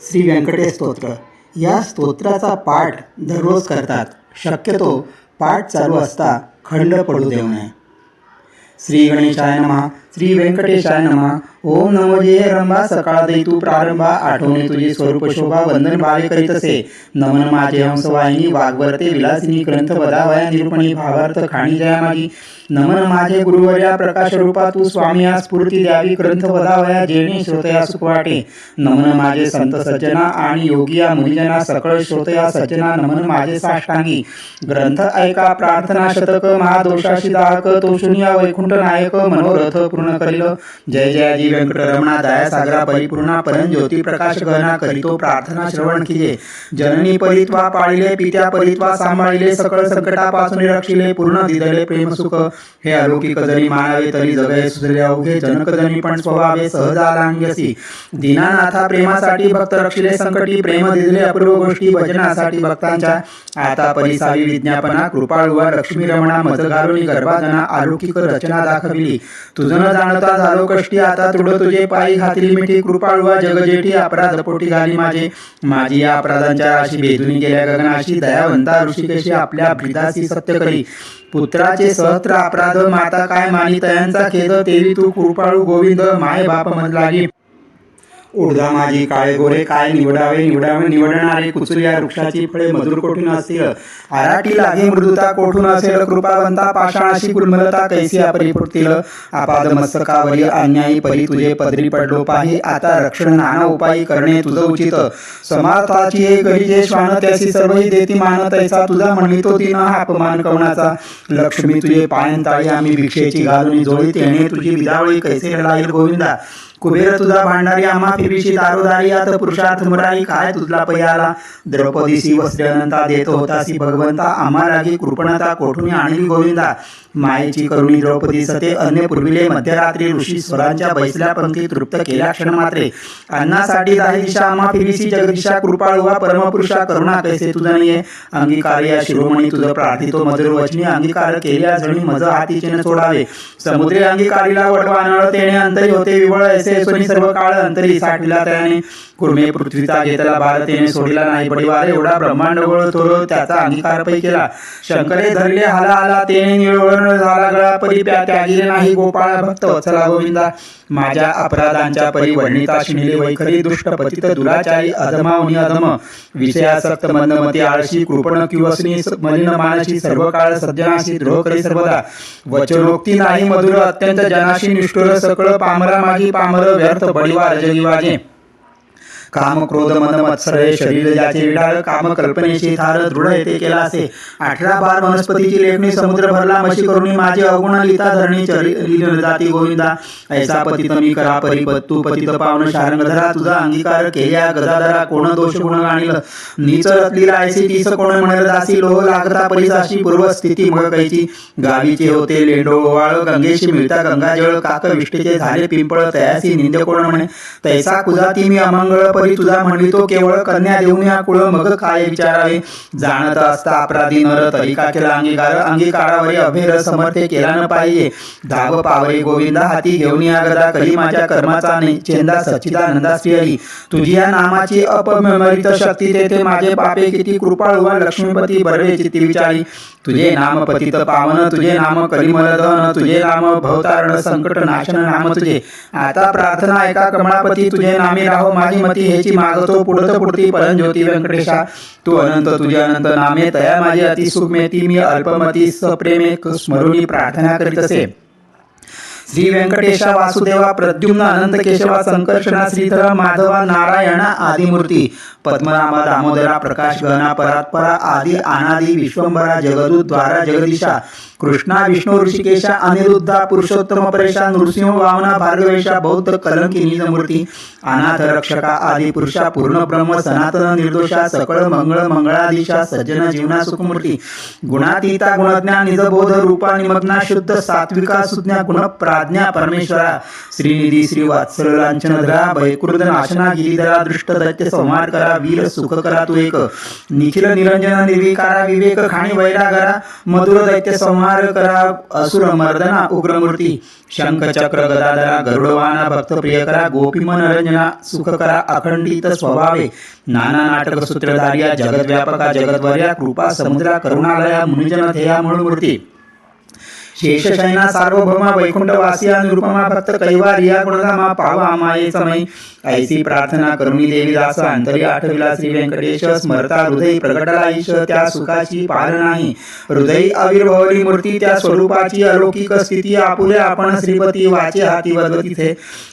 श्री व्यंकटेश स्तोत्र. या स्तोत्राचा पाठ दररोज करतात. शक्यतो पाठ चालू असता खंड पडू देऊ नये. श्री गणेशाय नमः. श्री व्यंकटेशाय नमः. ओम नमो जे रंभा सकाळ दे तू प्रारंभा. आठवणे तुझे स्वरूप शोभा. वंदन भावे करीत असे. नमन माझे हंस वाहिनी वाग्वरते विलासिनी. ग्रंथ बदावया. निरूपणी भावार्थ खाणी जया मागी नमन माझे गुरुवर्या. प्रकाश रूपा. तू स्वामी. स्फूर्ती द्यावी. ग्रंथ बदावया. जेणे श्रोतया सुख वाटे नमन माझे संत सज्जना. आणि योगिया मुनिजना. सकळ श्रोतया सज्जना. नमन माझे साष्टांगी. ग्रंथ ऐका. प्रार्थना शतक. महादोषाशी दाहक. तो शून्य वैकुंठ नायक. मनोरथ पूर्ण करील। जय जय जी व्यंकटरमणा दया सागरा परिपूर्णा परम ज्योती प्रकाश गहना करीतो। प्रार्थना श्रवण किजे। जननी परित्वा पाळिले पित्या परित्वा सांभाळिले सकळ संकटापासून रक्षिले पूर्ण दिदले प्रेम सुख। हे अलौकिक जरी मानावे तरी जगये सुजले अवघे जनक जनी पण स्वभावे सहज आलांग्यसी। दीनानाथा प्रेमासाठी भक्त रक्षिले संकटी प्रेम दिले अपूर्व गोष्टी भजनासाठी भक्तांच्या। आता परिसावी विज्ञापना कृपाळुवा लक्ष्मी रमणा मज घालून गर्भाजना अलौकिक रचना दाखविली। तुझन जाणता झालो कष्टी आता तुड तुझे पायी घातली मिठी कृपाळवा जगजेठी अपराध पोटी घाली माझे. माझी या अपराधांच्या अशी भेदून गेल्या गगनाशी दयावंता ऋषिकेशी आपल्या भ्रिदासी सत्य करी पुत्राचे सहस्त्र अपराध माता काय मानी तयांचा खेद तेवी तू कृपाळू गोविंद माय बाप मध लागी उडदा माझी काळे गोरे काय निवडावे? निवडावे निवडणारे या वृक्षाची फळे मधुर कोठून असतील? आराटी लागे मृदुता कोठून असेल? कृपावंता पाषाणाशी कुलमलता कैसी अपरी आपाद मस्तकावरी अन्यायी परी तुझे पदरी पडलो पाही. आता रक्षण नाना उपाय करणे तुझं उचित. समार्थाची हे गरीजे श्वान त्यासी सर्वही देती मान तैसा तुझा म्हणतो ती हा अपमान कवणाचा लक्ष्मी तुझे पायंताळी आम्ही भिक्षेची घालून जोडी तेणे तुझी विधावळी कैसे लागेल गोविंदा? कुबेर तुझा भांडारी आम्हा फिरविशी दारोदारी आता पुरुषार्थ मुरारी काय तुझला पयाला? द्रौपदीसी वस्त्रनंता देतो होतासी भगवंता आम्हा लागी कृपणता कोठून आणली गोविंदा? मायेची करुणी द्रौपदी सते अन्य पूर्विले मध्यरात्री ऋषी स्वरांच्या बैसल्या पंक्ती तृप्त केल्या क्षण मात्रे अन्नासाठी दाही दिशा आम्हा फिरविशी जगदिशा कृपाळुवा परमपुरुषा करुणा कैसे तुझं नाहीये? अंगीकार या शिरोमणी तुझं प्रार्थितो मधुर वचनी अंगीकार केल्या जणी मज हातीचे न सोडावे. समुद्री अंगीकारीला वडवानळ तेणे अंतरी होते विवळ ऐसे सोनी सर्व काळ अंतरी साठविला त्याने. कुर्मे पृथ्वीचा घेतला भारतेने सोडिला नाही. पडिवार एवढा ब्रह्मांड गोळ तो त्याचा अंगीकार पै केला. शंकरे धरले हाला आला तेने निळवळ झाला गळा परी प्या त्यागिले नाही गोपाळ भक्त वत्सला गोविंदा. माझ्या अपराधांच्या परी वर्णिता शिणिले वैखरी दुष्ट पतित दुराचारी अधमावनी अधम. विषयासक्त मंदमती आळशी कृपण किवसनी मलिन मानशी सर्व काळ सज्जनाशी द्रोह करी सर्वदा. वचनोक्ती नाही मधुर अत्यंत जनाशी निष्ठुर सकळ पामरा मागी पामर व्यर्थ बळीवा रजगिवाजे काम क्रोध मन मत्सरे शरीर ज्याचे विडाळ काम कल्पनेशी थार दृढ येते केला असे. अठरा बार वनस्पतीची लेखणी समुद्र भरला मशी करून माझे अवगुण लिता धरणी चरी जाती गोविंदा. ऐसा पतित मी करा परिपत तू पतित पावन शारंगधरा तुझा अंगीकार केल्या गदाधरा कोण दोष गुण गाणील. नीच रतलीला ऐसी तीस कोण म्हणेल? दासी लोह लागता परिसाशी पूर्व स्थिती मग कैची गावीचे होते लेंडो ओवाळ गंगेशी मिळता गंगाजळ. काक विष्टेचे झाले पिंपळ तयासी निंद कोण म्हणे? तैसा कुजाती मी अमंगळ परी तुझा म्हणवितो केवळ कन्या देऊन या कुळ मग काय विचारावे? जाणत असता अपराधी नर तरीका केला अंगीकार? अंगीकारावरी अभेर समर्थे केला न पाहिजे. धाव पावरे गोविंदा हाती घेऊन या गदा करी माझ्या कर्माचा नि- चेंदा सच्चिदानंदा श्री तुझी या नामाची अपमरित शक्ती तेथे माझे पापे किती? कृपाळ वा लक्ष्मीपती बरवे चित्ती विचारी. तुझे नाम पतित पावन तुझे नाम कलिमल तुझे नाम भवतारण संकट नाशन नाम तुझे. आता प्रार्थना ऐका कमळापती तुझे नामे राहो माझी मती हेची मागतो पुढत पुढती परंज्योती व्यंकटेशा. तू अनंत तुझे अनंत नामे तया माझी अति ती मी अल्पमती सप्रेमे स्मरुणी प्रार्थना करीत असे. श्री व्यंकटेशा वासुदेवा प्रद्युम्न अनंत केशवा संकर्षणा श्रीधरा माधवा नारायणा आदिमूर्ती पद्मनामा दामोदरा प्रकाश गणा परात्परा आदी अनादि विश्वंभरा जगदूत द्वारा जगदीशा कृष्णा विष्णू ऋषिकेशा अनिरुद्धा पुरुषोत्तम परेशा नृसिंह वामना भार्गवेशा बौद्ध कलंकी निजमूर्ती अनाथ रक्षका आदी पुरुषा पूर्ण ब्रह्म सनातन निर्दोषा सकळ मंगळ मंगळादिशा सज्जन जीवना सुखमूर्ती गुणातीता गुणज्ञा निजबोध रूपा निमग्ना शुद्ध सात्विका सुज्ञा गुण प्राज्ञा परमेश्वरा श्रीनिधी श्री वात्सल लांछनधरा भयकृद नाशना गिरीधरा दृष्ट दैत्य संहार करा वीर सुख करा तू एक निखिल निरंजन निर्विकारा विवेक खाणी वैरागरा मधुर दैत्य संहार संहार करा असुर मर्दना उग्रमूर्ती शंख चक्र गदाधरा गरुडवाना भक्त प्रिय करा गोपी मनोरंजना सुख करा अखंडित स्वभावे नाना नाटक सूत्रधार्या जगद्व्यापका जगद्वर्या कृपा समुद्रा करुणालया मुनिजन थेया मूर्ती शेषशयना सार्वभौमा वैकुंठवासिया निरुपमा भक्त कैवारिया गुणधामा पावा माये समय। ऐसी प्रार्थना करुणी देवी दास अंतरी आठविला श्री व्यंकटेश स्मरता हृदय प्रगटला ईश त्या सुखाची पार नाही हृदय आविर्भवली मूर्ती त्या स्वरूपाची अलौकिक स्थिती आपुले आपण श्रीपती वाचे हाती वद तिथे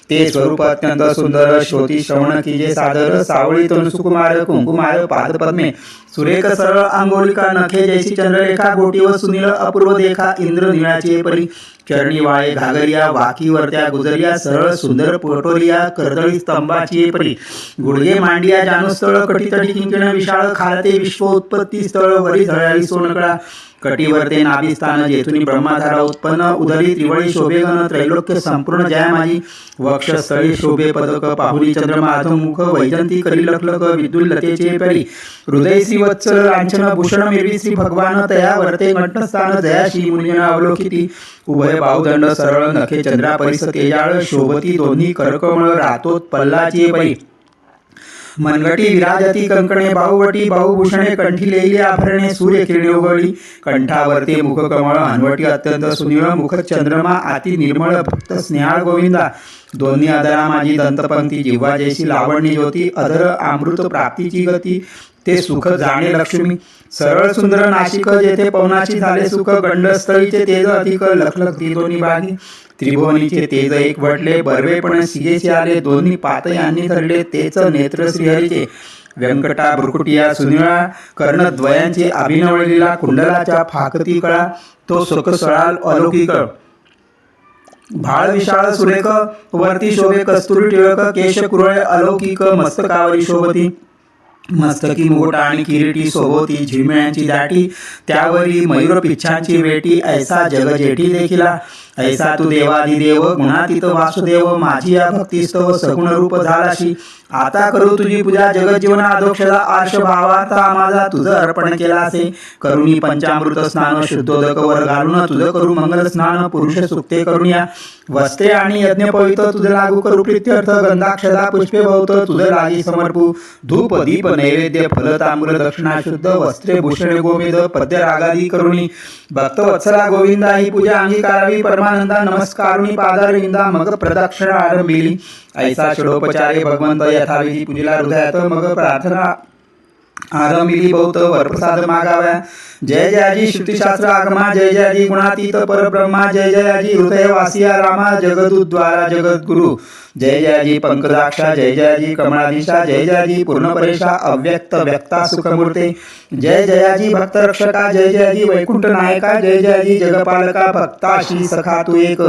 ते स्वरूप अत्यंत सुंदर श्रोती श्रवण की जे सादर सावळी तनु सुकुमार कुंकुमार पादपद्मे। सुरेख सरळ आंगोलिका नखे जैसी चंद्ररेखा गोटी व सुनील अपूर्व देखा इंद्र निळाचे परी. चरणी वाळे घागरिया वाकीवरत्या गुजरिया सरळ सुंदर पोटोलिया कर्दळी स्तंभाची परी. गुडगे मांडिया जानस्थळ कटीतटी किंकिण विशाळ खालते विश्व उत्पत्ती स्थळ वरी झळाळी सोनकडा कटीवरते नाभिस्थान जेथून ब्रह्माधारा उत्पन्न उदरी त्रिवळी शोभेगण त्रैलोक्य संपूर्ण जया माझी वक्षस्थळी शोभे पदक पाहुली चंद्रमा मुख वैजंती करी लखलख विद्युल लतेचे परी हृदय श्री वत्सल लांछन भूषण मिरवी श्री भगवान तया वरते घंटस्थान जयाशी मुनिजन अवलोकिती उभय बाहुदंड सरळ नखे चंद्रा परिस तेजाळ शोभती दोन्ही करकमळ रातोत पल्लाची परी। मनगटी विराजती कंकणे बाहुवटी बाहुभूषणे कंठी लेली आभरणे सूर्य किरणे उगवली. कंठावरती मुखकमळ हनवटी अत्यंत सुनिळ मुख चंद्रमा अति निर्मळ भक्त स्नेहाळ गोविंदा. दोन्ही अधरा माझी दंतपंक्ती जिव्हा जैसी लावण्य ज्योती अधर अमृत प्राप्तीची गती. ते सुख जाणे लक्ष्मी. सरळ सुंदर नाशिक जेथे पवनाची झाले सुख गंडस्थळीचे तेज अधिक लखलख ती दोन्ही बागी. त्रिभुवनीचे तेज एक वटले बर्वेपण सिगेचे आले दोन्ही पातयांनी धरले तेच नेत्र श्रीहरीचे. व्यंकटा भ्रुकुटिया सुनिळा कर्णद्वयांचे अभिनव लीला कुंडलाच्या फाकती कळा तो सुख सळाल अलौकिक. भाळ विशाळ सुरेख वरती शोभे कस्तुरी टिळक केश कुरळे अलौकिक मस्तकावरी शोभती. मस्तकी मुकुट आणि किरीटी सोबती झिरमिळ्यांची दाटी त्यावरी मयूर पिच्छांची वेटी ऐसा जग जेठी देखिला. ऐसा तू देवादिदेव गुणातीत वासुदेव माझी या भक्तिस्तव सगुण रूप झालाशी. आता करू तुझी पूजा जगज्जीवन अधोक्षदा आर्ष भावार्था माझा तुझं अर्पण केला असे. करुणी पंचामृत स्नान शुद्धोदक वर घालून तुझं करू मंगल स्नान पुरुष सुक्ते करून या. वस्ते आणि यज्ञ पवित्र तुझं लागू करू प्रित्यर्थ गंधाक्षदा पुष्पे भवत तुझं लागी समर्पू. धूप दीप नैवेद्य फल तांबूल दक्षिणा शुद्ध वस्त्रे भूषणे गोमेद पद्य रागादी करुणी. भक्त वत्सला गोविंदा ही पूजा अंगीकारावी. परमानंदा नमस्कारुणी. पादारविंदा मग प्रदक्षिणा आरंभिली. ऐसा षडोपचारे भगवंत यथाविधी पूजिला हृदयात मग प्रार्थना। आरंभिली बहुत वरप्रसाद मागाव्या जय जय आजी श्रुतिशास्त्र आगमा जय जय आजी गुणातीत परब्रह्मा जय जय आजी हृदयवासिया रामा जगदुद्वारा जगद्गुरु। जय जयाजी पंकजाक्षा जय जयाजी कमळाधीशा जय जयाजी पूर्णपरेशा अव्यक्त व्यक्ता सुखमूर्ते. जय जयाजी भक्तरक्षका जय जयाजी वैकुंठ नायका जय जयाजी जगपालका भक्ताशी सखा तू एक.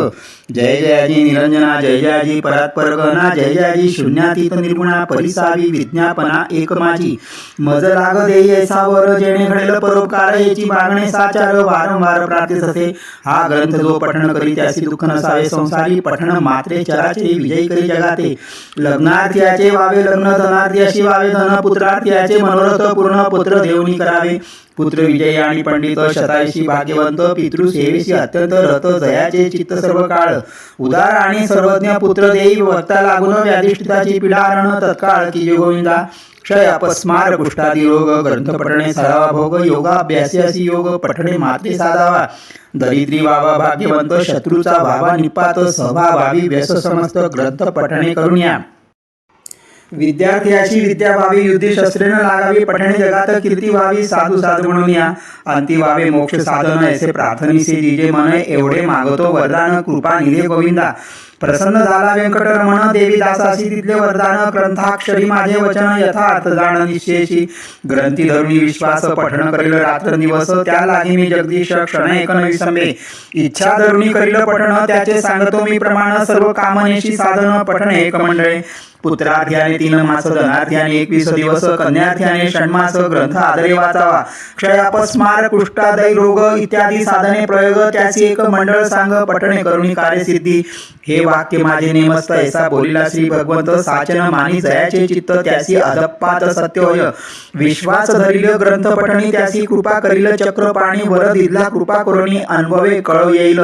जय जयाजी निरंजना जय जयाजी परात्परगना जय जयाजी शून्यातीत निर्गुणा परिसावी विज्ञापना एक माझी मज लाग देई ऐसावर जेणे घडेल परोपकार याची मागणे साचार वारंवार प्रार्थीत असे हा ग्रंथ जो पठण करी त्यासी दुःख नसावे संसारी. पठण मात्रे चराचे विजयी करी जगाते. लग्नार्थ्याचे वावे लग्न धनार्थ्याशी वावे धन पुत्रार्थ्याचे मनोरथ पूर्ण पुत्र देवनी करावे. पुत्र विजयी आणि पंडित शतायशी भाग्यवंत पितृ सेवेशी अत्यंत रथ जयाचे चित्त सर्व काळ. उदार आणि सर्वज्ञ पुत्र देई वक्ता लागून व्याधिष्ठिताची पीडारण तत्काळ की जे गोविंदा. क्षय अपस्मार कुष्ठादी रोग ग्रंथ पठणे सरावा भोग योगाभ्यासी योग पठणे माते साधावा। दरिद्री वावा भाग्यवंत शत्रूचा भावा निपात सहभावी व्यस समस्त ग्रंथ पठणे करून करुण्या। विद्यार्थ्याची विद्या व्हावी युद्धशस्त्रेनं लागावी पठणे जगात कीर्ती व्हावी साधू साधू म्हणून या अंती व्हावे मोक्ष साधन ऐसे प्रार्थनीसे जिजे मन एवढे मागतो वरदान कृपा निधे गोविंदा। प्रसन्न झाला व्यंकटरमण देवी तिथले वरदान ग्रंथाक्षरी माझे वचन यथार्थ जाण निश्चयशी. ग्रंथी धरुणी विश्वास पठण करील रात्र दिवस त्या लागी मी जगदीश क्षण एक विसंबे इच्छा धरुणी करील पठण त्याचे सांगतो मी प्रमाण सर्व कामनेशी साधन पठण एक मंडळे. पुत्रार्थ्याने तीन मास धनार्थ्याने एकवीस दिवस कन्यार्थ्याने षण्मास ग्रंथ आदरे वाचावा. क्षय अपस्मार कुष्ठादय रोग इत्यादी साधने प्रयोग त्याची एक मंडळ सांग पठणे करुणी कार्यसिद्धी. हे वाक्य माझे नेमस्त ऐसा बोलिला श्री भगवंत साचन मानी जयाचे चित्त त्यासी अदप्पात सत्य होय विश्वास धरिल ग्रंथ पठणी त्यासी कृपा करील चक्रपाणी वर दिला कृपा करुणी अनुभवे कळ येईल.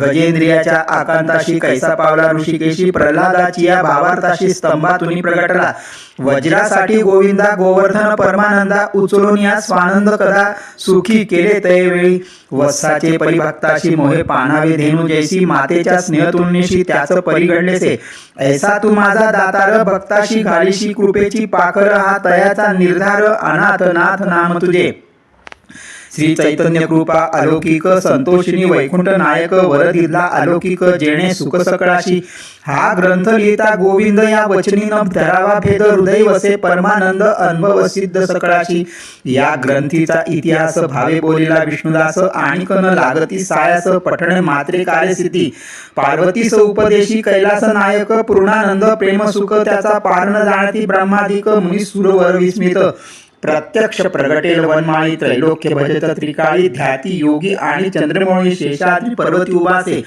गजेंद्रियाच्या आकांताशी कैसा पावला ऋषिकेशी प्रल्हादाची या भावार्थाशी स्तंभातून प्रगटला वज्रासाठी गोविंदा गोवर्धन परमानंदा उचलून या स्वानंद कदा सुखी केले तयवेळी वत्साचे परिभक्ताशी मोहे पानावे धेनू जैसी मातेच्या स्नेहतुलनेशी त्याच परिगणलेसे ऐसा तू माझा दातार भक्ताशी घालीशी कृपेची पाखर हा तयाचा निर्धार अनाथ नाथ नाम तुझे. श्री चैतन्य कृपा अलौकिक संतोषिनी वैकुंठ नायक वरदिदला अलौकिक जेणे सुख सकळाशी. हा ग्रंथ लिहिता गोविंद या वचनी न धरावा भेद हृदय वसे परमानंद अनुभव सिद्ध सकळाशी. या ग्रंथीचा इतिहास भावे बोलिला विष्णुदास आणि कन लागती सायास पठण मात्रे कार्यसिद्धी. पार्वतीस उपदेशी कैलास नायक पूर्णानंद प्रेम सुख त्याचा पारण जाणती ब्रह्मादिक मुनी सुरवर विस्मित. प्रत्यक्ष प्रगटेल वनमाळी त्रैलोक्य भजत त्रिकाळी ध्याती योगी आणि चंद्रमोळी शेषाद्री पर्वती उभासे.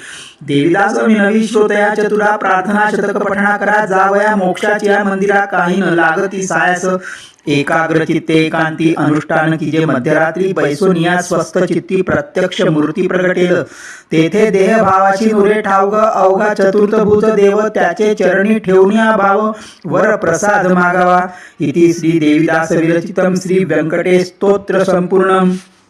देवीदास विनवी श्रोतया चतुरा प्रार्थना शतक पठणा करा जावया मोक्षाची या मंदिरा काही न लागती सायास. एकाग्र चित्ते एकांती अनुष्ठान की जे मध्यरात्री बैसोनिया स्वस्थ चित्ती प्रत्यक्ष मूर्ती प्रगटेल. तेथे देह भावाची नुरे ठावग अवघा चतुर्थ देव त्याचे चरणी ठेवण्या भाव वर प्रसाद मागावा. इति श्री देवीदास विरचितम श्री व्यंकटेश स्तोत्र संपूर्ण